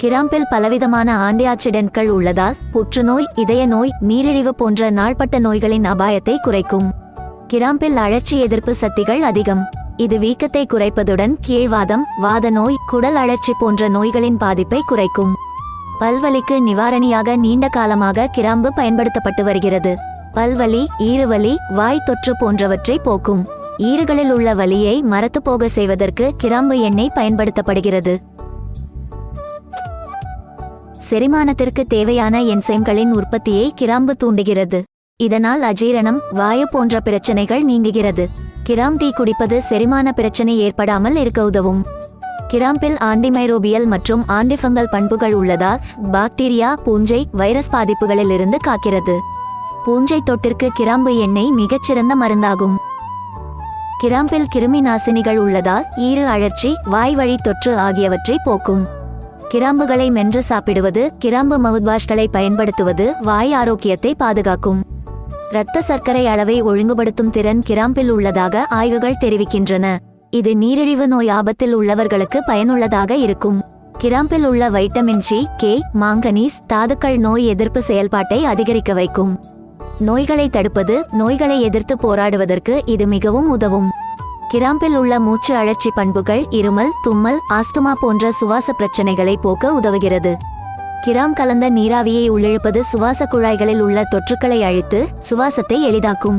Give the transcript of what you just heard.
கிராம்பில் பலவிதமான ஆண்டியாக்சிடென்ட்கள் உள்ளதால் புற்றுநோய் இதய நோய் நீரிழிவு போன்ற நாள்பட்ட நோய்களின் அபாயத்தை குறைக்கும். கிராம்பில் அழற்சி எதிர்ப்பு சக்திகள் அதிகம். இது வீக்கத்தை குறைப்பதுடன் கீழ்வாதம் வாத நோய் குடல் அழற்சி போன்ற நோய்களின் பாதிப்பை குறைக்கும். பல்வலிக்கு நிவாரணியாக நீண்ட காலமாக கிராம்பு பயன்படுத்தப்பட்டு வருகிறது. பல்வலி ஈறுவலி வாய் தொற்று போன்றவற்றை போக்கும். ஈறுகளில் உள்ள வலியை மரத்து போக செய்வதற்கு கிராம்பு எண்ணெய் பயன்படுத்தப்படுகிறது. செரிமானத்திற்கு தேவையான என்சைம்களின் உற்பத்தியை கிராம்பு தூண்டுகிறது. இதனால் அஜீரணம் வாயு போன்ற பிரச்சனைகள் நீங்குகிறது. கிராம் டீ குடிப்பது செரிமான பிரச்சனை ஏற்படாமல் இருக்க உதவும். கிராம்பில் ஆண்டிமைரோபியல் மற்றும் ஆண்டிஃபங்கல் பண்புகள் உள்ளதால் பாக்டீரியா பூஞ்சை வைரஸ் பாதிப்புகளில் இருந்து காக்கிறது. பூஞ்சை தொட்டிற்கு கிராம்பு எண்ணெய் மிகச்சிறந்த மருந்தாகும். கிராம்பில் கிருமி நாசினிகள் உள்ளதால் ஈறு அழற்சி வாய்வழி தொற்று ஆகியவற்றை போக்கும். கிராம்புகளை மென்று சாப்பிடுவது கிராம்பு மவுத்வாஷ்களை பயன்படுத்துவது வாய் ஆரோக்கியத்தை பாதுகாக்கும். இரத்த சர்க்கரை அளவை ஒழுங்குபடுத்தும் திறன் கிராம்பில் உள்ளதாக ஆய்வுகள் தெரிவிக்கின்றன. இது நீரிழிவு நோய் ஆபத்தில் உள்ளவர்களுக்கு பயனுள்ளதாக இருக்கும். கிராம்பில் உள்ள வைட்டமின் சி கே மாங்கனீஸ் தாதுக்கள் நோய் எதிர்ப்பு செயல்பாட்டை அதிகரிக்க வைக்கும். நோய்களை தடுப்பது நோய்களை எதிர்த்து போராடுவதற்கு இது மிகவும் உதவும். கிராம்பில் உள்ள மூச்சு அழற்சி பண்புகள் இருமல் தும்மல் ஆஸ்துமா போன்ற சுவாச பிரச்சனைகளை போக்க உதவுகிறது. கிராம் கலந்த நீராவியை உள்ளிழுப்பது சுவாச குழாய்களில் உள்ள தொற்றுக்களை அழித்து சுவாசத்தை எளிதாக்கும்.